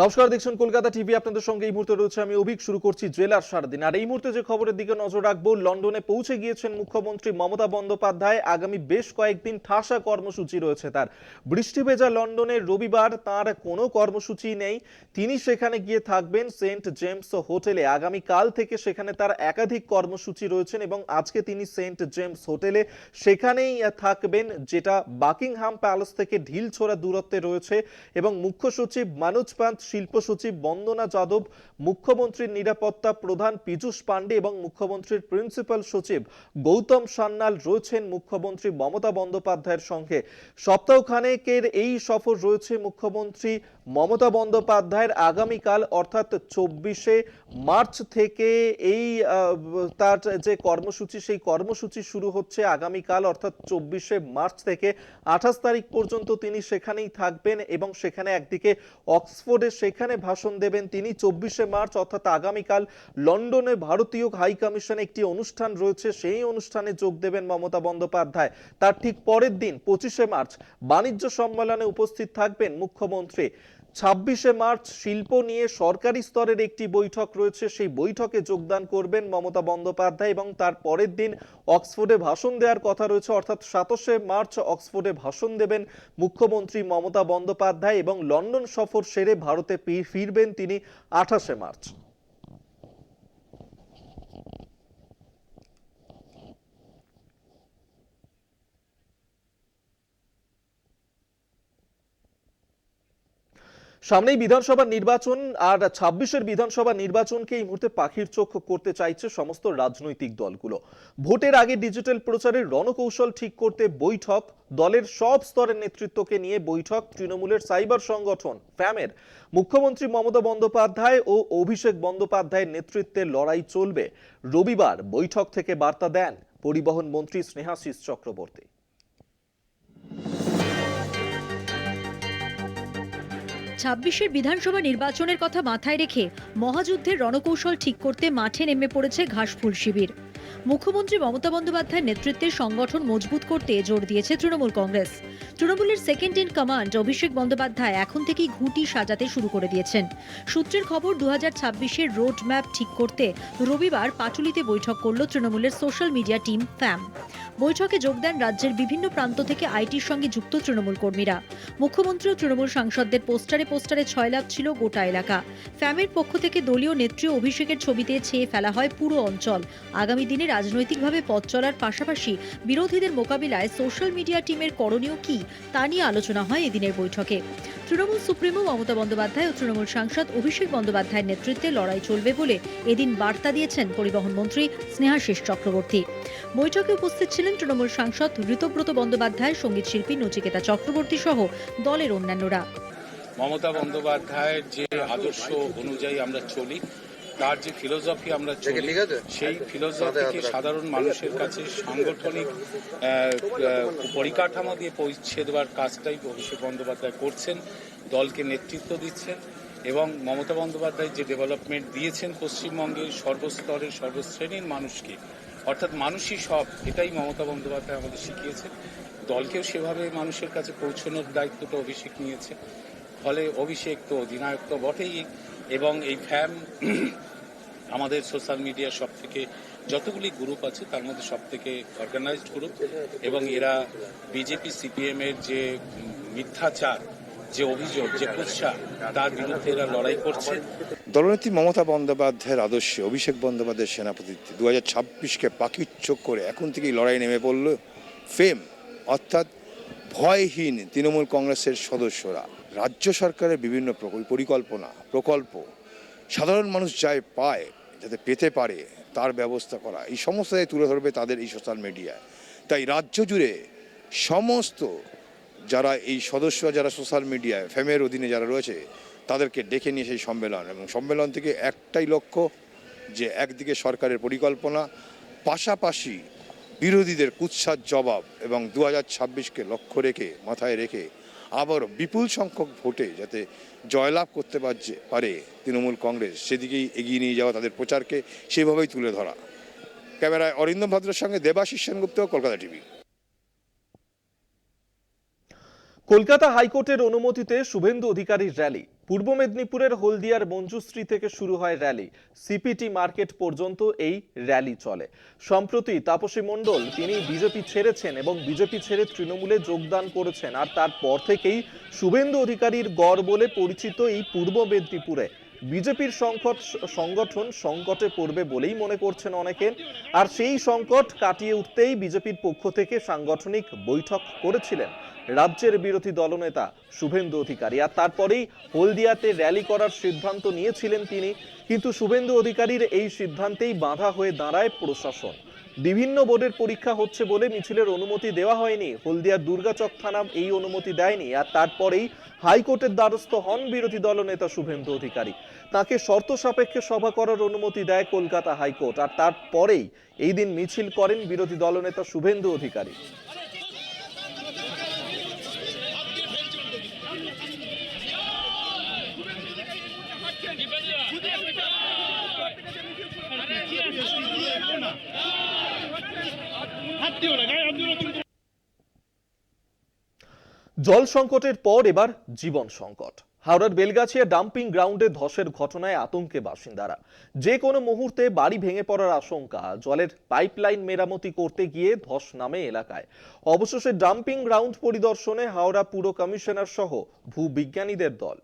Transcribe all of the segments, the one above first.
নমস্কার, দেখছেন কলকাতা টিভি আপনাদের সঙ্গে এই মুহূর্তে রয়েছে আমি অভিক, শুরু করছি জেলার সারাদিন। আর এই মুহূর্তে যে খবরের দিকে নজর রাখব, লন্ডনে পৌঁছে গিয়েছেন মুখ্যমন্ত্রী মমতা বন্দ্যোপাধ্যায়। আগামী বেশ কয়েকদিন ঠাসা কর্মসূচি রয়েছে তার। বৃষ্টি ভেজা লন্ডনে রবিবার তার কোনো কর্মসূচি নেই। তিনি সেখানে গিয়ে থাকবেন সেন্ট জেমস হোটেলে। আগামী কাল থেকে সেখানে তার একাধিক কর্মসূচি রয়েছেন এবং আজকে তিনি সেন্ট জেমস হোটেলে সেখানেই থাকবেন, যেটা বাকিংহাম প্যালেস থেকে ঢিল ঢিলছোড়া দূরত্বে রয়েছে। এবং মুখ্য সচিব মানোজ পান্ত শিল্প সচিব বন্দনা যাদব, মুখ্যমন্ত্রীর নিরাপত্তা প্রধান পীযূষ পাণ্ডে এবং মুখ্যমন্ত্রীর প্রিন্সিপাল সচিব গৌতম সান্যাল রয়েছেন মুখ্যমন্ত্রী মমতা বন্দ্যোপাধ্যায়ের সঙ্গে। সপ্তাহখানেকের এই সফর রয়েছে মুখ্যমন্ত্রী মমতা বন্দ্যোপাধ্যায়ের আগামীকাল, অর্থাৎ চব্বিশে মার্চ থেকে এই তার যে কর্মসূচি, সেই কর্মসূচি শুরু হচ্ছে আগামীকাল, অর্থাৎ চব্বিশে মার্চ থেকে আঠাশ তারিখ পর্যন্ত তিনি সেখানেই থাকবেন এবং সেখানে একদিকে অক্সফোর্ডে সেখানে ভাষণ দেবেন তিনি। চব্বিশে মার্চ, অর্থাৎ আগামীকাল, লন্ডনে ভারতীয় হাই কমিশনে একটি অনুষ্ঠান রয়েছে, সেই অনুষ্ঠানে যোগ দেবেন মমতা বন্দ্যোপাধ্যায়। তার ঠিক পরের দিন, পঁচিশে মার্চ, বাণিজ্য সম্মেলনে উপস্থিত থাকবেন মুখ্যমন্ত্রী। ছাব্বিশে মার্চ শিল্প নিয়ে সরকারি স্তরের একটি বৈঠক রয়েছে। সেই বৈঠকে যোগদান করবেন মমতা বন্দ্যোপাধ্যায় এবং তার পরের দিন অক্সফোর্ডে ভাষণ দেওয়ার কথা রয়েছে। অর্থাৎ সাতাশে মার্চ অক্সফোর্ডে ভাষণ দেবেন মুখ্যমন্ত্রী মমতা বন্দ্যোপাধ্যায় এবং লন্ডন সফর সেরে ভারতে ফিরবেন তিনি আঠাশে মার্চ। সামনেই বিধানসভা নির্বাচন আর ছাব্বিশের বিধানসভা নির্বাচনকে এই মুহূর্তে পাখির চোখ করতে চাইছে সমস্ত রাজনৈতিক দলগুলো। ভোটের আগে ডিজিটাল প্রচারের রণকৌশল ঠিক করতে বৈঠক, দলের সব স্তরের নেতৃত্বকে নিয়ে বৈঠক, তৃণমূলের সাইবার সংগঠন, ফ্যামের। মুখ্যমন্ত্রী মমতা বন্দ্যোপাধ্যায় ও অভিষেক বন্দ্যোপাধ্যায়ের নেতৃত্বে লড়াই চলবে। রবিবার বৈঠক থেকে বার্তা দেন পরিবহন মন্ত্রী স্নেহাশিস চক্রবর্তী। ছাব্বিশের বিধানসভা নির্বাচনের কথা মাথায় রেখে মহাযুদ্ধের রণকৌশল ঠিক করতে মাঠে নেমে পড়েছে ঘাসফুল শিবির। মুখ্যমন্ত্রী মমতা বন্দ্যোপাধ্যায়ের নেতৃত্বে সংগঠন মজবুত করতে জোর দিয়েছে তৃণমূল কংগ্রেস। তৃণমূলের second in command Abhishek Bandyopadhyay এখন থেকেই ঘুঁটি সাজাতে শুরু করে দিয়েছেন। সূত্রের খবর দু হাজার ছাব্বিশের রোড ম্যাপ ঠিক করতে রবিবার পাটুলিতে বৈঠক করল তৃণমূলের সোশ্যাল মিডিয়া টিম ফ্যাম বৈঠকে যোগ দেন রাজ্যের বিভিন্ন প্রান্ত থেকে আইটির সঙ্গে যুক্ত তৃণমূল কর্মীরা। মুখ্যমন্ত্রী ও তৃণমূল সাংসদদের পোস্টারে পোস্টারে ছয় লাখ ছিল গোটা এলাকা। ফ্যামের পক্ষ থেকে দলীয় নেত্রী অভিষেকের ছবিতে ছেয়ে ফেলা হয় পুরো অঞ্চল। আগামী দিনে রাজনৈতিকভাবে পথ চলার পাশাপাশি বিরোধীদের মোকাবিলায় সোশ্যাল মিডিয়া টিমের করণীয় কি তা নিয়ে আলোচনা হয় এদিনের বৈঠকে। তৃণমূল সুপ্রিমো মমতা বন্দ্যোপাধ্যায় ও তৃণমূল সাংসদ অভিষেক বন্দ্যোপাধ্যায়ের নেতৃত্বে লড়াই চলবে বলে এদিন বার্তা দিয়েছেন পরিবহন মন্ত্রী স্নেহাশিস চক্রবর্তী। বৈঠকে উপস্থিত ছিলেন তৃণমূল সাংসদ ঋতব্রত বন্দ্যোপাধ্যায়, সংগীত শিল্পী নচিকেতা চক্রবর্তী সহ দলের অন্যান্যরা। মমতা বন্দ্যোপাধ্যায়ের যে আদর্শ অনুযায়ী আমরা চলি তার যে ফিলোসফি আমরা চলি সেই ফিলোসফিকে সাধারণ মানুষের কাছে সাংগঠনিক পরিকাঠামো দিয়ে পৌঁছে দেওয়ার কাজটাই অভিষেক বন্দ্যোপাধ্যায় করছেন দলকে নেতৃত্ব দিচ্ছেন এবং মমতা বন্দ্যোপাধ্যায় যে ডেভেলপমেন্ট দিয়েছেন পশ্চিমবঙ্গের সর্বস্তরের সর্বশ্রেণীর মানুষকে অর্থাৎ মানুষই সব এটাই মমতা বন্দ্যোপাধ্যায় আমাদের শিখিয়েছেন। দলকেও সেভাবে মানুষের কাছে পৌঁছানোর দায়িত্বটা অভিষেক নিয়েছে। ফলে অভিষেক তো অধিনায়ক তো বটেই এবং এই ফ্যাম আমাদের সোশ্যাল মিডিয়া সব থেকে যতগুলি গ্রুপ আছে, তার মধ্যে সব থেকে অর্গানাইজড গ্রুপ এবং এরা বিজেপি, সিপিএম এর যে মিথ্যাচার, যে অভিযোগ, যে কুৎসা, তার বিরুদ্ধে এরা লড়াই করছে। দলনেত্রী মমতা বন্দ্যোপাধ্যায়ের আদর্শে অভিষেক বন্দ্যোপাধ্যায়ের সেনাপতিত্বে দু হাজার ছাব্বিশকে পাখির চোখ করে এখন থেকেই লড়াই নেমে পড়ল ফেম, অর্থাৎ ভয়হীন তৃণমূল কংগ্রেসের সদস্যরা। রাজ্য সরকারের বিভিন্ন পরিকল্পনা, প্রকল্প, সাধারণ মানুষ যাই পায় যাতে পেতে পারে, তার ব্যবস্থা করা। এই সমস্তটাই তুলে ধরবে তাদের এই সোশ্যাল মিডিয়ায় তাই রাজ্য জুড়ে সমস্ত যারা এই সদস্য, যারা সোশ্যাল মিডিয়ায় ফ্যামের অধীনে যারা রয়েছে, তাদেরকে ডেকে নিয়ে সেই সম্মেলন। এবং সম্মেলন থেকে একটাই লক্ষ্য, যে একদিকে সরকারের পরিকল্পনা, পাশাপাশি বিরোধীদের কুৎসার জবাব এবং দু হাজার ছাব্বিশকে লক্ষ্য রেখে, মাথায় রেখে আবারও বিপুল সংখ্যক ভোটে যাতে জয়লাভ করতে পারছে, পারে তৃণমূল কংগ্রেস, সেদিকেই এগিয়ে নিয়ে যাওয়া তাদের প্রচারকে সেভাবেই তুলে ধরা। ক্যামেরায় অরিন্দম ভদ্রের সঙ্গে দেবাশিস সেনগুপ্ত, কলকাতা টিভি। কলকাতা হাইকোর্টের অনুমতিতে শুভেন্দু অধিকারীর র্যালি। পূর্ব মেদিনীপুরের হলদিয়ার মঞ্জুশ্রী থেকে শুরু হয় র্যালি। সিপিটি মার্কেট পর্যন্ত এই র্যালি চলে। সম্প্রতি তাপসী মণ্ডল, তিনি বিজেপি ছেড়েছেন এবং বিজেপি ছেড়ে তৃণমূলে যোগদান করেছেন। আর তারপর থেকেই শুভেন্দু অধিকারীর গড় বলে পরিচিত এই পূর্ব মেদিনীপুরে। বিজেপির সংকট সংগঠন সংকটে পড়বে বলেই মনে করছেন অনেকে। আর সেই সংকট কাটিয়ে উঠতেই বিজেপির পক্ষ থেকে সাংগঠনিক বৈঠক করেছিলেন। রাজ্যের বিরোধী দলনেতা শুভেন্দু অধিকারী। আর তারপরেই হলদিয়াতে র্যালি করার সিদ্ধান্ত নিয়েছিলেন তিনি। কিন্তু শুভেন্দু অধিকারীর এই সিদ্ধান্তেই বাধা হয়ে দাঁড়ায় প্রশাসন। বিভিন্ন বোর্ডের পরীক্ষা হচ্ছে বলে মিছিলের অনুমতি দেওয়া হয়নি। হলদিয়ার দুর্গাচক থানা এই অনুমতি দেয়নি। আর তারপরেই হাইকোর্টের দ্বারস্থ হন বিরোধী দলনেতা শুভেন্দু অধিকারী। তাকে শর্ত সাপেক্ষে সভা করার অনুমতি দেয় কলকাতা হাইকোর্ট। আর তারপরেই এই দিন মিছিল করেন বিরোধী দলনেতা শুভেন্দু অধিকারী। জল সংকটের পর এবার জীবন সংকট। হাওড়ার বেলগাছিয়া ডাম্পিং গ্রাউন্ডে ধসের ঘটনায় আতঙ্কে বাসিন্দারা। যে কোনো মুহূর্তে বাড়ি ভেঙে পড়ার আশঙ্কা, জলের পাইপলাইন মেরামতি করতে গিয়ে ধস নামে এলাকায়। অবশেষে ডাম্পিং গ্রাউন্ড পরিদর্শনে হাওড়া পুর কমিশনার সহ ভূবিজ্ঞানীদের দল।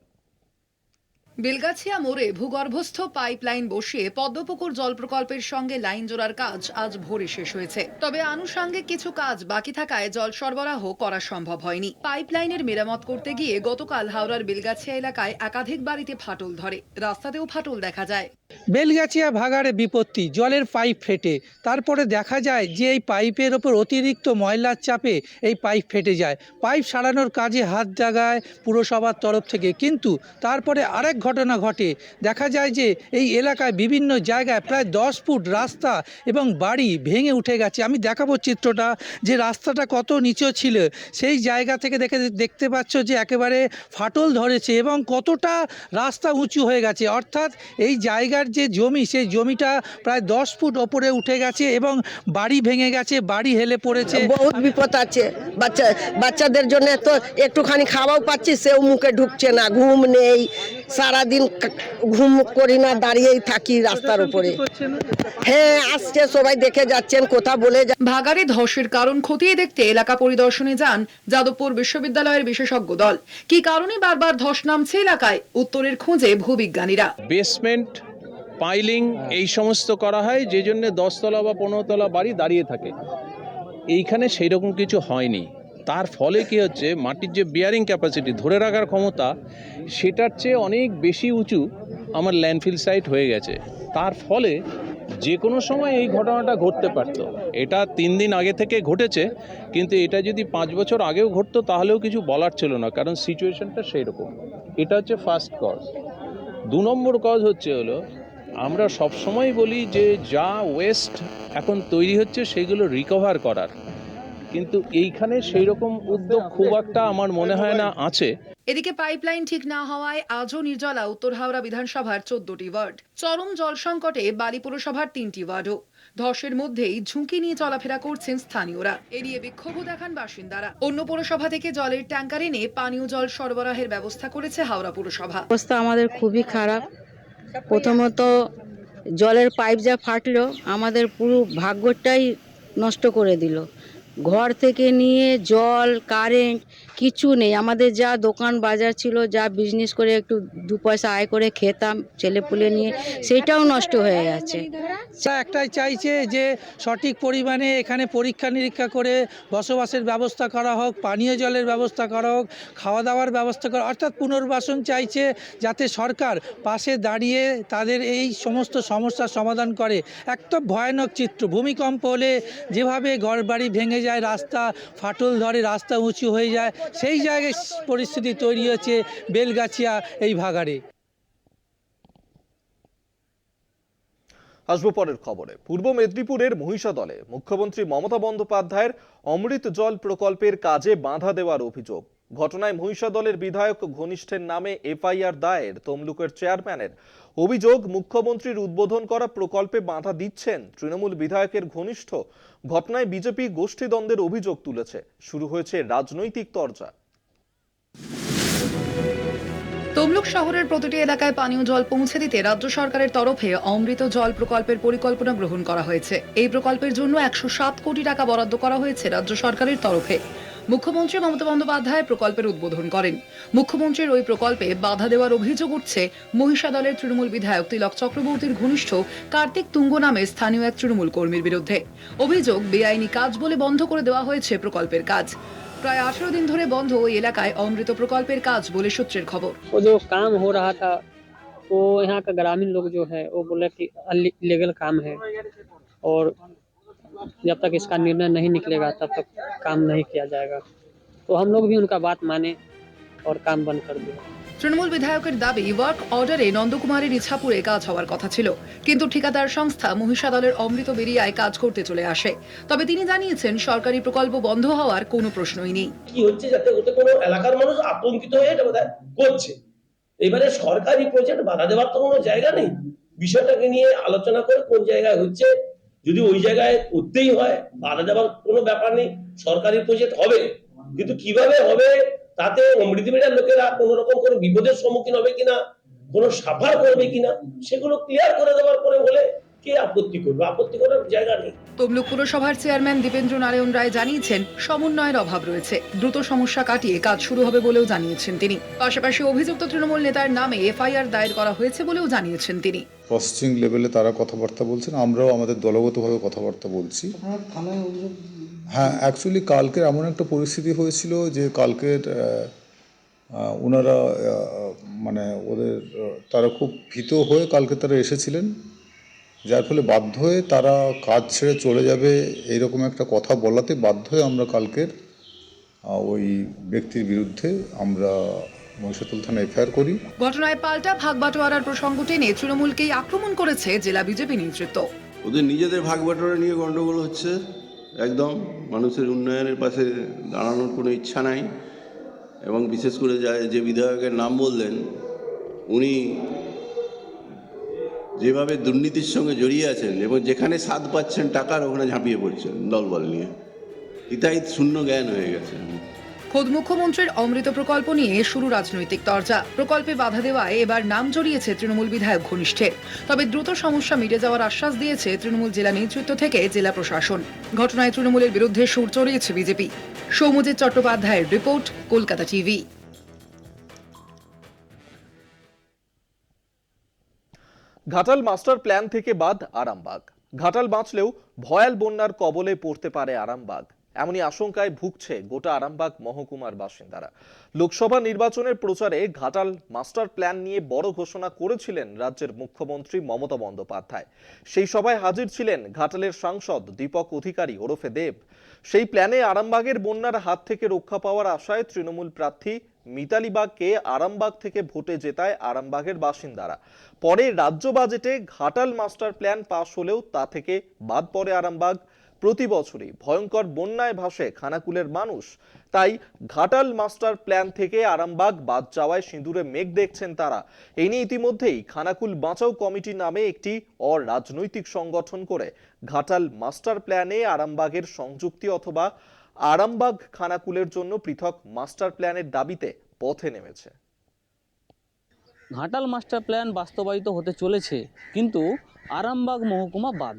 বেলগাছিয়া মোড়ে ভূগর্ভস্থ পাইপলাইন বসিয়ে পদ্মপুকুর জল প্রকল্পের সঙ্গে লাইন জোড়ার কাজ আজ ভোরে শেষ হয়েছে। তবে আনুষঙ্গিক কিছু কাজ বাকি থাকায় জল সরবরাহ করা সম্ভব হয়নি। পাইপলাইনের মেরামত করতে গিয়ে গতকাল হাওড়ার বেলগাছিয়া এলাকায় একাধিক বাড়িতে ফাটল ধরে। রাস্তাতেও ফাটল দেখা যায়। বেলগাছিয়া ভাগাড়ে বিপত্তি, জলের পাইপ ফেটে। তারপরে দেখা যায় যে এই পাইপের ওপর অতিরিক্ত ময়লার চাপে এই পাইপ ফেটে যায়। পাইপ সারানোর কাজে হাত জাগায় পুরসভার তরফ থেকে। কিন্তু তারপরে আরেক ঘটনা ঘটে। দেখা যায় যে এই এলাকায় বিভিন্ন জায়গায় প্রায় দশ ফুট রাস্তা এবং বাড়ি ভেঙে উঠে গেছে। আমি দেখাবো চিত্রটা যে রাস্তাটা কত নিচু ছিল। সেই জায়গা থেকে দেখে দেখতে পাচ্ছ যে একেবারে ফাটল ধরেছে এবং কতটা রাস্তা উঁচু হয়ে গেছে। অর্থাৎ এই জায়গার যে জমি সেই জমিটা প্রায় দশ ফুট ওপরে উঠে গেছে এবং বাড়ি ভেঙে গেছে বাড়ি হেলে পড়েছে। বহুত বিপদ আছে। বাচ্চা বাচ্চাদের জন্য তো একটুখানি খাওয়াও পাচ্ছি সেও মুখে ঢুকছে না ঘুম নেই। সারাদিন ঘুম করি না দাঁড়িয়েই থাকি রাস্তার উপরে। হ্যাঁ আসছে সবাই দেখে যাচ্ছেন কথা বলে যা- ভাগাড়ে ধসের কারণ খতিয়ে দেখতে এলাকা পরিদর্শনে যান যাদবপুর বিশ্ববিদ্যালয়ের বিশেষজ্ঞ দল। কি কারণে বারবার ধস নামছে এলাকায়? উত্তরের খোঁজে ভূবিজ্ঞানীরা। বেসমেন্ট পাইলিং এই সমস্ত করা হয় যে জন্য দশতলা বা পনেরোতলা বাড়ি দাঁড়িয়ে থাকে। এইখানে সেই রকম কিছু হয়নি। তার ফলে কি হচ্ছে মাটির যে বিয়ারিং ক্যাপাসিটি ধরে রাখার ক্ষমতা সেটার চেয়ে অনেক বেশি উঁচু আমার ল্যান্ডফিল সাইট হয়ে গেছে। তার ফলে যে কোনো সময় এই ঘটনাটা ঘটতে পারতো। এটা তিন দিন আগে থেকে ঘটেছে কিন্তু এটা যদি পাঁচ বছর আগেও ঘটতো তাহলেও কিছু বলার ছিল না কারণ সিচুয়েশনটা সেই রকম এটা হচ্ছে ফার্স্ট কজ দু নম্বর কজ হচ্ছে হলো আমরা সবসময় বলি যে যা ওয়েস্ট এখন তৈরি হচ্ছে সেগুলো রিকভার করার। কিন্তু এইখানে সেই রকম উদ্যোগ খুব একটা আমার মনে হয় না আছে। এদিকে পাইপলাইন ঠিক না হওয়ায় আজও নির্জলা উত্তর হাওড়া বিধানসভার চোদ্দটি ওয়ার্ড। চরম জল সংকটে বালি পুরসভার তিনটি ওয়ার্ডও। ধসের মধ্যেই ঝুঁকি নিয়ে চলাফেরা করছেন স্থানীয়রা। এড়িয়ে নিয়ে বিক্ষোভও দেখান বাসিন্দারা। অন্য পুরসভা থেকে জলের ট্যাঙ্কার এনে পানীয় জল সরবরাহের ব্যবস্থা করেছে হাওড়া পুরসভা। অবস্থা আমাদের খুবই খারাপ। প্রথমত জলের পাইপ যা ফাটলো আমাদের পুরো ভাগ্যটাই নষ্ট করে দিল। ঘর থেকে নিয়ে জল কারেন্ট কিছু নেই। আমাদের যা দোকান বাজার ছিল, যা বিজনেস করে একটু দু পয়সা আয় করে খেতাম ছেলেপুলে নিয়ে, সেটাও নষ্ট হয়ে গেছে। একটাই চাইছে যে সঠিক পরিমাণে এখানে পরীক্ষা নিরীক্ষা করে বসবাসের ব্যবস্থা করা হোক, পানীয় জলের ব্যবস্থা করা হোক খাওয়া দাওয়ার ব্যবস্থা করা অর্থাৎ পুনর্বাসন চাইছে যাতে সরকার পাশে দাঁড়িয়ে তাদের এই সমস্ত সমস্যার সমাধান করে। একটা ভয়ানক চিত্র। ভূমিকম্প হলে যেভাবে ঘরবাড়ি ভেঙে যায়, রাস্তা ফাটল ধরে, রাস্তা উঁচু হয়ে যায়, সেই জায়গায় পরিস্থিতি তৈরি হয়েছে বেলগাছিয়া এই ভাগাড়ে। আসব পরের খবরে। পূর্ব মেদিনীপুরের মহিষাদলে মুখ্যমন্ত্রী মমতা বন্দ্যোপাধ্যায়ের অমৃত জল প্রকল্পের কাজে বাধা দেওয়ার অভিযোগ। ঘটনায় মহিষা দলের বিধায়ক ঘনিষ্ঠের নামে এফআইআর দায়ের, তমলুকের চেয়ারম্যানের। অভিযোগ, মুখ্যমন্ত্রীর উদ্বোধন করা প্রকল্পে বাধা দিচ্ছেন তৃণমূল বিধায়কের ঘনিষ্ঠ। ঘটনায় বিজেপি গোষ্ঠীদ্বন্দ্বের অভিযোগ তুলেছে। শুরু হয়েছে রাজনৈতিক তরজা। তমলুক শহরের প্রতিটি এলাকায় পানীয় জল পৌঁছে দিতে রাজ্য সরকারের তরফে অমৃত জল প্রকল্পের পরিকল্পনা গ্রহণ করা হয়েছে। এই প্রকল্পের জন্য একশো সাত কোটি টাকা বরাদ্দ করা হয়েছে রাজ্য সরকারের তরফে। মুখ্যমন্ত্রী মমতা বন্দ্যোপাধ্যায় প্রকল্পের উদ্বোধন করেন মুখ্যমন্ত্রীর ওই প্রকল্পে বাধা দেওয়ার অভিযোগ উঠছে মহিষা দলের তৃণমূল বিধায়ক তিলক চক্রবর্তীর ঘনিষ্ঠ কার্তিক তুঙ্গ নামে স্থানীয় এক তৃণমূল কর্মীর বিরুদ্ধে অভিযোগ বেআইনি কাজ বলে বন্ধ করে দেওয়া হয়েছে প্রকল্পের কাজ প্রায় আঠারো দিন ধরে বন্ধ ওই এলাকায় অমৃত প্রকল্পের কাজ বলে সূত্রের খবর वो जो काम हो रहा था वो यहाँ का ग्रामीण लोग जो है वो बोले कि लीगल काम है और जब तक इसका निर्णय नहीं निकलेगा तब तक काम नहीं किया जाएगा तो हम लोग भी उनका बात माने और काम बंद कर दिए তৃণমূল বিধায়কের দাবি ওয়ার্ক অর্ডারে নন্দকুমারের ইচ্ছাপুরে কাজ হওয়ার কথা ছিল কিন্তু ঠিকাদার সংস্থা মহিষা দলের অমৃত বেরিয়ায় কাজ করতে চলে আসে তবে তিনি জানিয়েছেন সরকারি প্রকল্প বন্ধ হওয়ার কোনো প্রশ্নই নেই কি হচ্ছে যাতে ওতে কোনো এলাকার মানুষ আতঙ্কিত হয়ে এটা বোধহয় করছে এবারে সরকারি প্রজেক্ট বাধা দেওয়ার তো কোনো জায়গা নেই বিষয়টাকে নিয়ে আলোচনা করে কোন জায়গায় হচ্ছে যদি ওই জায়গায় করতেই হয়, বাধা দেওয়ার কোনো ব্যাপার নেই, সরকারি প্রজেক্ট হবে। কিন্তু কীভাবে হবে, তাতে অমৃত মিডিয়ার লোকেরা কোনো রকম কোনো বিপদের সম্মুখীন হবে কিনা, কোনো সাফার করবে কিনা, সেগুলো ক্লিয়ার করে দেওয়ার পরে বলে কে আপত্তি করবে? আপত্তি করার জায়গা নেই। তমলুক পুরসভার চেয়ারম্যান দীপেন্দ্র নারায়ণ রায় জানিয়েছেন সমন্বয়ের অভাব রয়েছে। দ্রুত সমস্যা কাটিয়ে কাজ শুরু হবে বলেও জানিয়েছেন তিনি। পাশাপাশি অভিযুক্ত তৃণমূল নেতার নামে এফআইআর দায়ের করা হয়েছে বলেও জানিয়েছেন তিনি। প্রসেসিং লেভেলে তারা কথাবার্তা বলছেন আমরাও আমাদের দলগতভাবে কথাবার্তা বলছি। হ্যাঁ অ্যাকচুয়ালি কালকের এমন একটা পরিস্থিতি হয়েছিল যে কালকের ওনারা মানে ওদের তারা খুব ভীত হয়ে কালকে তারা এসেছিলেন। যার ফলে বাধ্য হয়ে তারা কাজ ছেড়ে চলে যাবে এইরকম একটা কথা বলাতে বাধ্য হয়ে আমরা কালকের ওই ব্যক্তির বিরুদ্ধে আমরা মহিষাতল থানায় এফআইআর করি। ঘটনায় পাল্টা ভাগ বাটোয়ারার প্রসঙ্গ টেনে তৃণমূলকেই আক্রমণ করেছে জেলা বিজেপি নেতৃত্ব ওদের নিজেদের ভাগ বাটোয়ারা নিয়ে গন্ডগোল হচ্ছে। একদম মানুষের উন্নয়নের পাশে দাঁড়ানোর কোনো ইচ্ছা নাই। এবং বিশেষ করে যা যে বিধায়কের নাম বললেন উনি যেভাবে দুর্নীতির সঙ্গে জড়িয়ে আছেন এবং যেখানে স্বাদ পাচ্ছেন টাকার ওখানে ঝাঁপিয়ে পড়ছেন দলবল নিয়ে। ইতাই শূন্য জ্ঞান হয়ে গেছে। খোদ মুখ্যমন্ত্রীর অমৃত প্রকল্প নিয়ে শুরু রাজনৈতিক চর্চা প্রকল্পে বাধা দেওয়ায় এবার নাম জড়িয়েছে তৃণমূল বিধায়ক ঘনিষ্ঠের। তবে দ্রুত সমস্যা মিটে যাওয়ার আশ্বাস দিয়েছে তৃণমূল জেলা নেতৃত্ব থেকে জেলা প্রশাসন। ঘটনায় তৃণমূলের বিরুদ্ধে সুর চড়িয়েছে বিজেপি। সৌমজিৎ চট্টোপাধ্যায়ের report, Kolkata TV. Ghatal master plan থেকে বাদ আরামবাগ। ঘাটাল বাঁচলেও ভয়াল বন্যার কবলে পড়তে পারে আরামবাগ। এমনই আশঙ্কায় ভুগছে গোটা আরামবাগ মহকুমার বাসিন্দারা। লোকসভা নির্বাচনের প্রচারে ঘাটাল মাস্টার প্ল্যান নিয়ে বড় ঘোষণা করেছিলেন রাজ্যের মুখ্যমন্ত্রী মমতা বন্দ্যোপাধ্যায়। সেই সভায় হাজির ছিলেন ঘাটালের সাংসদ, দীপক অধিকারী, ওরফে দেব। সেই প্ল্যানে আরামবাগের বন্যার হাত থেকে রক্ষা পাওয়ার আশায় তৃণমূল প্রার্থী মিতালি বাগকে আরামবাগ থেকে ভোটে জেতায় আরামবাগের বাসিন্দারা। পরে রাজ্য বাজেটে ঘাটাল মাস্টার প্ল্যান পাশ হলেও তা থেকে বাদ পড়ে আরামবাগ। প্রতি বছরই ভয়ঙ্কর বন্যায় ভাসে খানাকুলের মানুষ। তাই ঘাটাল মাস্টার প্ল্যান থেকে আরামবাগ বাদ যাওয়ায় সিঁদুরে মেঘ দেখছেন তারা। এই নিয়ে ইতিমধ্যেই খানাকুল বাঁচাও কমিটি নামে একটি অরাজনৈতিক সংগঠন করে। ঘাটাল মাস্টার প্ল্যানে আরামবাগের সংযুক্তি অথবা আরামবাগ খানাকুলের জন্য পৃথক মাস্টার প্ল্যানের দাবিতে পথে নেমেছে। ঘাটাল মাস্টার প্ল্যান বাস্তবায়িত হতে চলেছে কিন্তু আরামবাগ মহকুমা বাদ।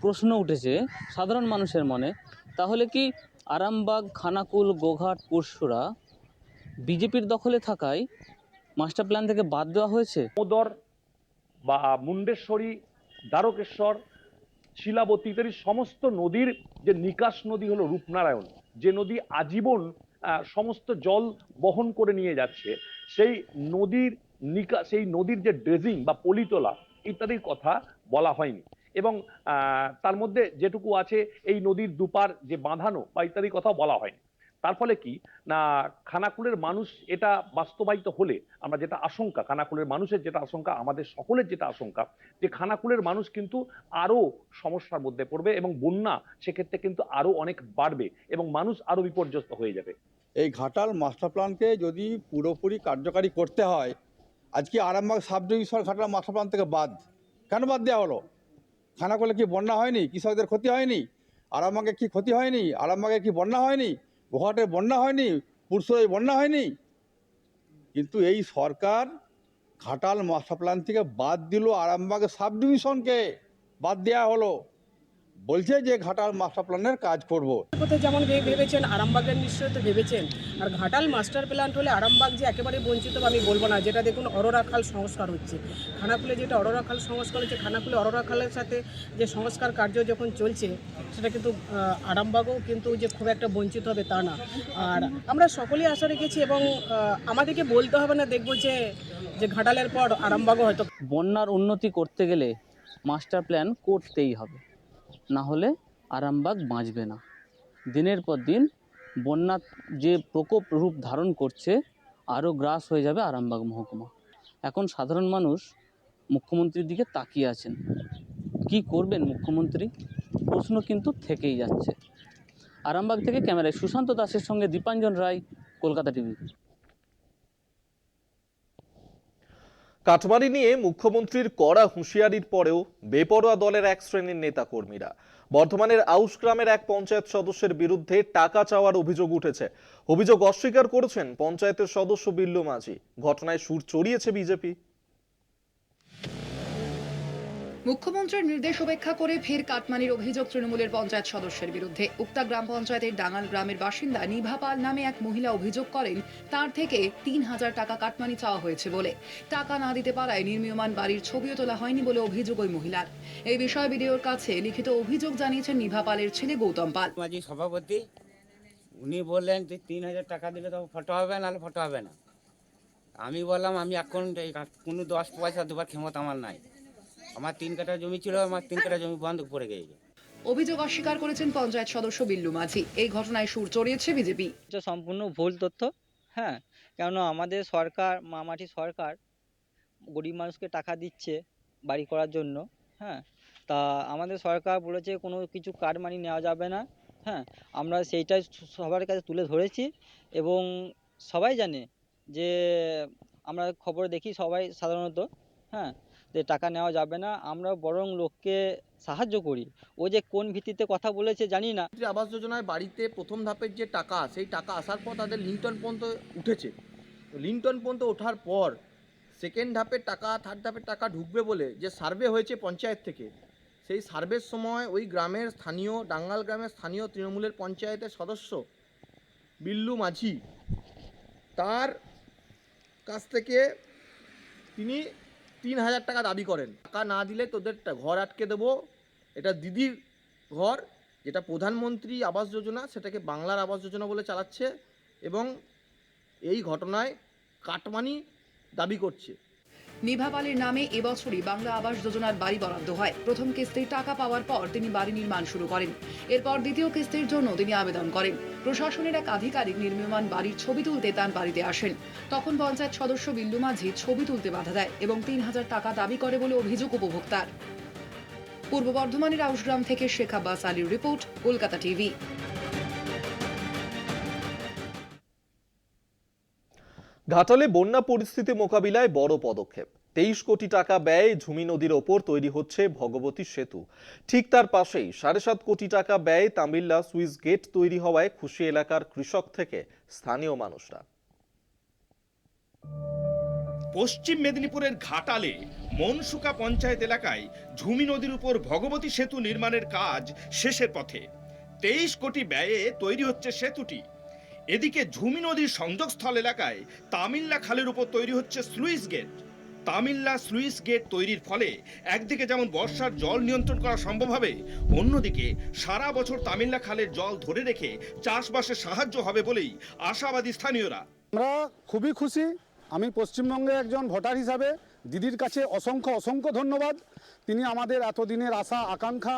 প্রশ্ন উঠেছে সাধারণ মানুষের মনে তাহলে কি আরামবাগ খানাকুল গোঘাট পুরসুরা বিজেপির দখলে থাকায় মাস্টার প্ল্যান থেকে বাদ দেওয়া হয়েছে? বা মুন্ডেশ্বরী দ্বারকেশ্বর শিলাবতী ইত্যাদি সমস্ত নদীর যে নিকাশ নদী হলো রূপনারায়ণ, যে নদী আজীবন সমস্ত জল বহন করে নিয়ে যাচ্ছে, সেই নদীর নিকা, সেই নদীর যে ড্রেজিং বা পলিতলা, ইত্যাদির কথা বলা হয়নি। এবং তার মধ্যে যেটুকু আছে, এই নদীর দুপার যে বাঁধানো বা ইত্যাদি কথা বলা হয়নি। তার ফলে কি? না, খানাকুলের মানুষ এটা বাস্তবায়িত হলে আমরা যেটা আশঙ্কা, খানাকুলের মানুষের যেটা আশঙ্কা, আমাদের সকলের যেটা আশঙ্কা, যে খানাকুলের মানুষ কিন্তু আরও সমস্যার মধ্যে পড়বে এবং বন্যা সেক্ষেত্রে কিন্তু আরও অনেক বাড়বে এবং মানুষ আরও বিপর্যস্ত হয়ে যাবে। এই ঘাটাল মাস্টার প্ল্যানকে যদি পুরোপুরি কার্যকারী করতে হয়, আজকে Arambagh sub division Ghatal master plan থেকে বাদ। কেন বাদ দেওয়া হলো? খানাকুলে কি বন্যা হয়নি? কৃষকদের ক্ষতি হয়নি? আরামবাগে কি ক্ষতি হয়নি? আরামবাগে কি বন্যা হয়নি? গোহাটে বন্যা হয়নি পুরসুরে বন্যা হয়নি। কিন্তু এই সরকার ঘাটাল মাস্টার প্ল্যান থেকে বাদ দিল আরামবাগের সাব ডিভিশনকে বাদ দেওয়া হলো। বলছে যে ঘাটাল মাস্টার প্ল্যানের কাজ করব। কথা যেমন ভেবেছেন আরামবাগের নিশ্চয়ই তো ভেবেছেন। আর ঘাটাল মাস্টার প্ল্যান হলে আরামবাগ যে একেবারে বঞ্চিত আমি বলব না যেটা দেখুন অরোরাখাল সংস্কার হচ্ছে। খানাকুলে যেটা অরোরাখাল সংস্কার হচ্ছে খানাকুলে অরোরাখালের সাথে যে সংস্কার কার্য যখন চলছে সেটা কিন্তু আরামবাগও কিন্তু যে খুব একটা বঞ্চিত হবে তা না। আর আমরা সকলেই আশা রেখেছি এবং আমাদেরকে বলতে হবে না দেখব যে যে ঘাটালের পর আরামবাগও হয়তো বন্যার উন্নতি করতে গেলে মাস্টার প্ল্যান করতেই হবে। না হলে আরামবাগ বাঁচবে না। দিনের পর দিন বন্যার যে প্রকোপ রূপ ধারণ করছে, আরও গ্রাস হয়ে যাবে আরামবাগ মহকুমা। এখন সাধারণ মানুষ মুখ্যমন্ত্রীর দিকে তাকিয়ে আছেন। কি করবেন মুখ্যমন্ত্রী? প্রশ্ন কিন্তু থেকেই যাচ্ছে। আরামবাগ থেকে ক্যামেরায় সুশান্ত দাসের সঙ্গে দীপাঞ্জন রায়, কলকাতা টিভি। কাটমারি নিয়ে মুখ্যমন্ত্রীর কড়া হুঁশিয়ারির পরেও বেপরোয়া দলের এক শ্রেণির নেতাকর্মীরা। বর্ধমানের আউশ গ্রামের এক পঞ্চায়েত সদস্যের বিরুদ্ধে টাকা চাওয়ার অভিযোগ উঠেছে। অভিযোগ অস্বীকার করেছেন পঞ্চায়েতের সদস্য বিল্লু মাঝি। ঘটনায় সুর চড়িয়েছে বিজেপি। মুখ্যমন্ত্রীর নির্দেশ উপেক্ষা করে ফের কাটমানির অভিযোগ তৃণমূলের পঞ্চায়েত সদস্যের বিরুদ্ধে। উক্তা গ্রাম পঞ্চায়েতের ডাঙ্গাল গ্রামের বাসিন্দা নিভা পাল নামে এক মহিলা অভিযোগ করেন, তার থেকে তিন হাজার টাকা কাটমানি চাওয়া হয়েছে বলে। টাকা না দিতে পারায় নির্মীয়মান বাড়ির ছবিও তোলা হয়নি বলে অভিযোগ ওই মহিলার। এই বিষয়ে বিডিওর কাছে লিখিত অভিযোগ জানিয়েছেন নিভা পালের ছেলে গৌতম পাল। সভাপতি, উনি বললেন যে তিন হাজার টাকা দিলে তো ফটো হবে, নাহলে ফটো হবে না। আমি বললাম, আমি এখন কোনো দশ পয়সা দেবার ক্ষমতা আমার নাই। আমার তিন কাঠা জমি ছিল আমার তিন কাঠা জমি বন্ধ পড়ে গেছে। অভিযোগ অস্বীকার করেছেন পঞ্চায়েত সদস্য বিল্লু মাঝি। এই ঘটনায় সুর চড়িয়েছে বিজেপি। সম্পূর্ণ ভুল তথ্য হ্যাঁ। কেন আমাদের সরকার মামাটি সরকার গরিব মানুষকে টাকা দিচ্ছে বাড়ি করার জন্য হ্যাঁ। তা আমাদের সরকার বলেছে কোনো কিছু কার্ড মানি নেওয়া যাবে না হ্যাঁ। আমরা সেইটাই সবার কাছে তুলে ধরেছি এবং সবাই জানে যে আমরা খবর দেখি সবাই সাধারণত হ্যাঁ। যে টাকা নেওয়া যাবে না, আমরা বরং লোককে সাহায্য করি। ও যে কোন ভিত্তিতে কথা বলেছে জানি না। আবাস যোজনায় বাড়িতে প্রথম ধাপের যে টাকা, সেই টাকা আসার পর তাদের লিন্টন পর্যন্ত উঠেছে। লিন্টন পর্যন্ত ওঠার পর সেকেন্ড ধাপের টাকা থার্ড ধাপের টাকা ঢুকবে বলে যে সার্ভে হয়েছে পঞ্চায়েত থেকে, সেই সার্ভের সময় ওই গ্রামের স্থানীয়, ডাঙ্গাল গ্রামের স্থানীয় তৃণমূলের পঞ্চায়েতের সদস্য বিল্লু মাঝি, তার কাছ থেকে তিনি তিন হাজার টাকা দাবি করেন। টাকা না দিলে তোদের ঘর আটকে দেবো। এটা দিদির ঘর, যেটা প্রধানমন্ত্রী আবাস যোজনা, সেটাকে বাংলার আবাস যোজনা বলে চালাচ্ছে এবং এই ঘটনায় কাটমানি দাবি করছে। নিভা পালের নামে এবছরই বাংলা আবাস যোজনার বাড়ি বরাদ্দ হয়। প্রথম কিস্তির টাকা পাওয়ার পর তিনি বাড়ি নির্মাণ শুরু করেন। এরপর দ্বিতীয় কিস্তির জন্য তিনি আবেদন করেন। প্রশাসনের এক আধিকারিক নির্মীয়মান বাড়ির ছবি তুলতে তার বাড়িতে আসেন। তখন পঞ্চায়েত সদস্য বিল্লু মাঝি ছবি তুলতে বাধা দেয় এবং তিন হাজার টাকা দাবি করে বলে অভিযোগ উপভোক্তার। পূর্ব বর্ধমানের আউসগ্রাম থেকে শেখ আব্বাস আলীর রিপোর্ট, কলকাতা টিভি। ঘাটালে বন্যা পরিস্থিতি মোকাবিলায় বড় পদক্ষেপ। তেইশ কোটি টাকা ব্যয়ে ঝুমি নদীর ওপর তৈরি হচ্ছে ভগবতী সেতু। ঠিক তার পাশেই সাড়ে সাত কোটি টাকা ব্যয়ে তামিল্লা সুইস গেট তৈরি হওয়ায় খুশি এলাকার কৃষক থেকে স্থানীয় মানুষরা। পশ্চিম মেদিনীপুরের ঘাটালে মনসুকা পঞ্চায়েত এলাকায় ঝুমি নদীর উপর ভগবতী সেতু নির্মাণের কাজ শেষের পথে। তেইশ কোটি ব্যয়ে তৈরি হচ্ছে সেতুটি। এদিকে ঝুমি নদীর সংযোগস্থল এলাকায় তামিল্লা খালের উপর তৈরি হচ্ছে স্লুইস গেট। তামিল্লা স্লুইস গেট তৈরির ফলে একদিকে যেমন বর্ষার জল নিয়ন্ত্রণ করা সম্ভব হবে, অন্যদিকে সারা বছর তামিল্লা খালের জল ধরে রেখে চাষবাসে সাহায্য হবে বলেই আশাবাদী স্থানীয়রা। আমরা খুবই খুশি। আমি পশ্চিমবঙ্গে একজন ভোটার হিসাবে দিদির কাছে অসংখ্য অসংখ্য ধন্যবাদ। তিনি আমাদের এতদিনের আশা, আকাঙ্ক্ষা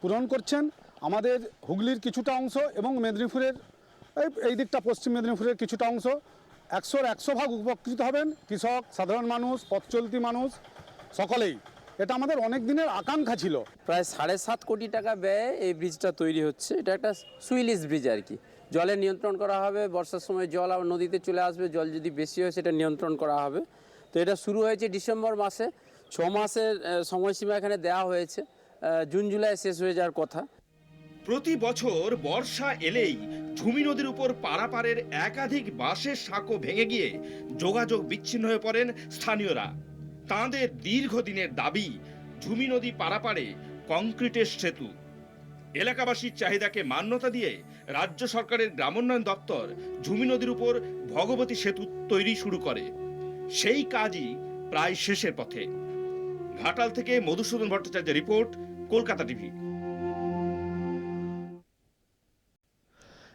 পূরণ করছেন। আমাদের হুগলির কিছুটা অংশ এবং মেদিনীপুরের এই দিকটা পশ্চিম মেদিনীপুরের কিছুটা অংশ। একশোর একশো ভাগ উপকৃত হবেন কৃষক, সাধারণ মানুষ, পথ চলতি মানুষ, সকলেই। এটা আমাদের অনেক দিনের আকাঙ্ক্ষা ছিল। প্রায় সাড়ে সাত কোটি টাকা ব্যয়ে এই ব্রিজটা তৈরি হচ্ছে। এটা একটা সুইলিস ব্রিজ আর কি। জলে নিয়ন্ত্রণ করা হবে, বর্ষার সময় জল আবার নদীতে চলে আসবে, জল যদি বেশি হয় সেটা নিয়ন্ত্রণ করা হবে। তো এটা শুরু হয়েছে ডিসেম্বর মাসে। ছ মাসের সময়সীমা এখানে দেওয়া হয়েছে। জুন, জুলাই শেষ হয়ে যাওয়ার কথা। প্রতি বছর বর্ষা এলেই ঝুমি নদীর উপর পারাপারের একাধিক বাঁশের সাঁকো ভেঙে গিয়ে যোগাযোগ বিচ্ছিন্ন হয়ে পড়েন স্থানীয়রা। তাঁদের দীর্ঘদিনের দাবি, ঝুমি নদী পারাপারে কংক্রিটের সেতু। এলাকাবাসীর চাহিদাকে মান্যতা দিয়ে রাজ্য সরকারের গ্রামোন্নয়ন দপ্তর ঝুমি নদীর উপর ভগবতী সেতু তৈরি শুরু করে। সেই কাজই প্রায় শেষের পথে। ঘাটাল থেকে মধুসূদন ভট্টাচার্যের রিপোর্ট, কলকাতা টিভি।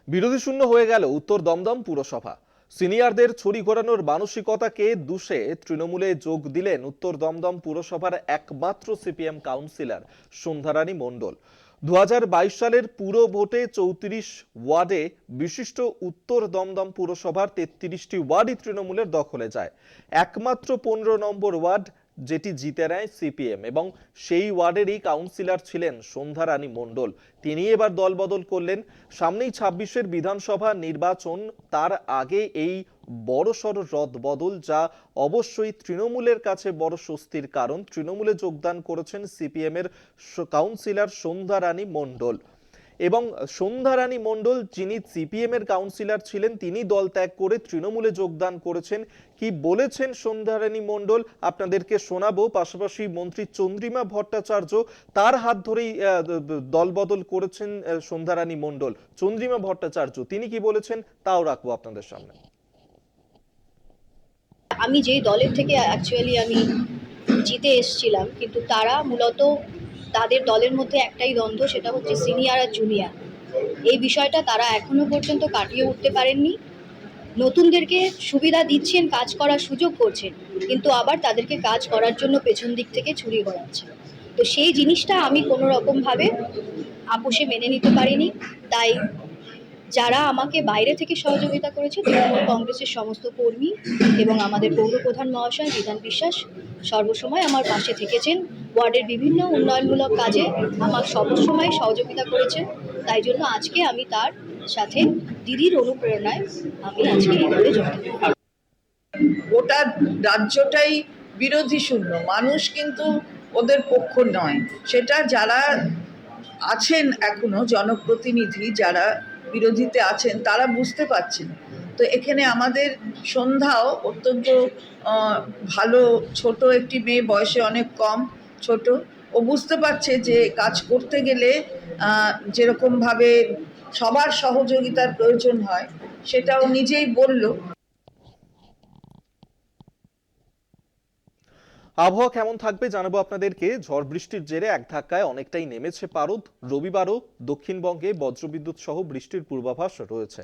বিরোধী শূন্য হয়ে গেল উত্তর দমদম পুরসভা। সিনিয়রদের ছড়ি ঘোরানোর মানসিকতাকে দুষে তৃণমূলে যোগ দিলেন উত্তর দমদম পুরসভার একমাত্র সিপিএম কাউন্সিলর সন্ধ্যারানী মণ্ডল। দু হাজার বাইশ সালের পুরো ভোটে চৌত্রিশ ওয়ার্ডে বিশিষ্ট উত্তর দমদম পুরসভার তেত্রিশটি ওয়ার্ডই তৃণমূলের দখলে যায়। একমাত্র পনেরো নম্বর ওয়ার্ড যেটি জিতে নেয় সিপিএম এবং সেই ওয়ার্ডেরই কাউন্সিলর ছিলেন সন্ধ্যারানী মণ্ডল। তিনি এবার দলবদল করলেন। সামনেই ছাব্বিশের বিধানসভা নির্বাচন, তার আগে এই বড়সড় রদবদল যা অবশ্যই তৃণমূলের কাছে বড় স্বস্তির কারণ। তৃণমূলে যোগদান করেছেন সিপিএম এর স- কাউন্সিলর সন্ধ্যারানী মণ্ডল। এবং সন্ধ্যারানী মণ্ডল, যিনি সিপিএম এর কাউন্সিলর ছিলেন, তিনি দল ত্যাগ করে তৃণমূলে যোগদান করেছেন। কি বলেছেন সন্ধ্যারানী মণ্ডল? আপনাদেরকে শোনাবো। পাশাপাশি মন্ত্রী চন্দ্রিমা ভট্টাচার্য তার হাত ধরেই দলবদল করেছেন সন্ধ্যারানী মণ্ডল। চন্দ্রিমা ভট্টাচার্য, তিনি কি বলেছেন তাও রাখব আপনাদের সামনে। আমি যেই দলের থেকে অ্যাকচুয়ালি আমি জিতে এসছিলাম, কিন্তু তারা মূলত তাদের দলের মধ্যে একটাই দ্বন্দ্ব, সেটা হচ্ছে সিনিয়র আর জুনিয়র। এই বিষয়টা তারা এখনও পর্যন্ত কাটিয়ে উঠতে পারেননি। নতুনদেরকে সুবিধা দিচ্ছেন, কাজ করার সুযোগ করছেন, কিন্তু আবার তাদেরকে কাজ করার জন্য পেছন দিক থেকে ছুরি করাচ্ছে তো সেই জিনিসটা আমি কোনো রকমভাবে আপোষে মেনে নিতে পারিনি। তাই যারা আমাকে বাইরে থেকে সহযোগিতা করেছে তৃণমূল কংগ্রেসের সমস্ত কর্মী এবং আমাদের পৌরপ্রধান মহাশয় বিধান বিশ্বাস সর্বসময় আমার পাশে থেকেছেন। ওয়ার্ডের বিভিন্ন উন্নয়নমূলক কাজে আমার সবসময় সহযোগিতা করেছেন। তাই জন্য আজকে আমি তার সাথে দিদির অনুপ্রেরণায় আমি আজকে এই দলে। গোটা রাজ্যটাই বিরোধী শূন্য, মানুষ কিন্তু ওদের পক্ষ নয়। সেটা যারা আছেন এখনও, জনপ্রতিনিধি যারা বিরোধীতে আছেন, তারা বুঝতে পারছেন। তো এখানে আমাদের সন্ধ্যাও অত্যন্ত ভালো, ছোট একটি মেয়ে, বয়সে অনেক কম, ছোট। ও বুঝতে পারছে যে কাজ করতে গেলে যেরকমভাবে সবার সহযোগিতার প্রয়োজন হয়, সেটাও নিজেই বলল। আবহাওয়া কেমন থাকবে জানাব আপনাদেরকে। ঝড় বৃষ্টির জেরে এক ধাক্কায় অনেকটাই নেমেছে পারদ। রবিবারও দক্ষিণবঙ্গে বজ্রবিদ্যুৎ সহ বৃষ্টির পূর্বাভাস রয়েছে।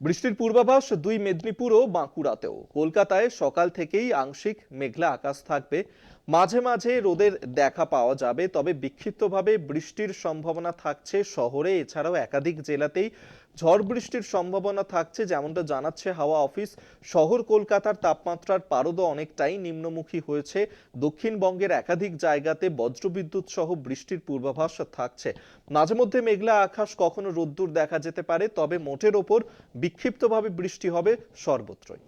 বৃষ্টির পূর্বাভাস দুই মেদিনীপুর ও বাঁকুড়াতেও। কলকাতায় সকাল থেকেই আংশিক মেঘলা আকাশ থাকবে। মাঝে মাঝে রোদের দেখা পাওয়া যাবে, তবে বিক্ষিপ্তভাবে বৃষ্টির সম্ভাবনা থাকছে শহরে। এছাড়াও একাধিক জেলাতেই ঝড় বৃষ্টির সম্ভাবনা থাকছে, যেমনটা জানাচ্ছে হাওয়া অফিস। শহর কলকাতার তাপমাত্রার পারদ অনেকটাই নিম্নমুখী হয়েছে। দক্ষিণবঙ্গের একাধিক জায়গাতে বজ্রবিদ্যুৎ সহ বৃষ্টির পূর্বাভাস থাকছে। মাঝে মধ্যে মেঘলা আকাশ, কখনো রোদ্দুর দেখা যেতে পারে, তবে মোটের ওপর বিক্ষিপ্তভাবে বৃষ্টি হবে সর্বত্রই।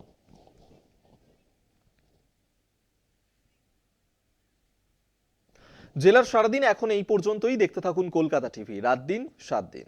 জেলার সারাদিন এখন এই পর্যন্তই। দেখতে থাকুন কলকাতা টিভি। রাত দিন সাত দিন।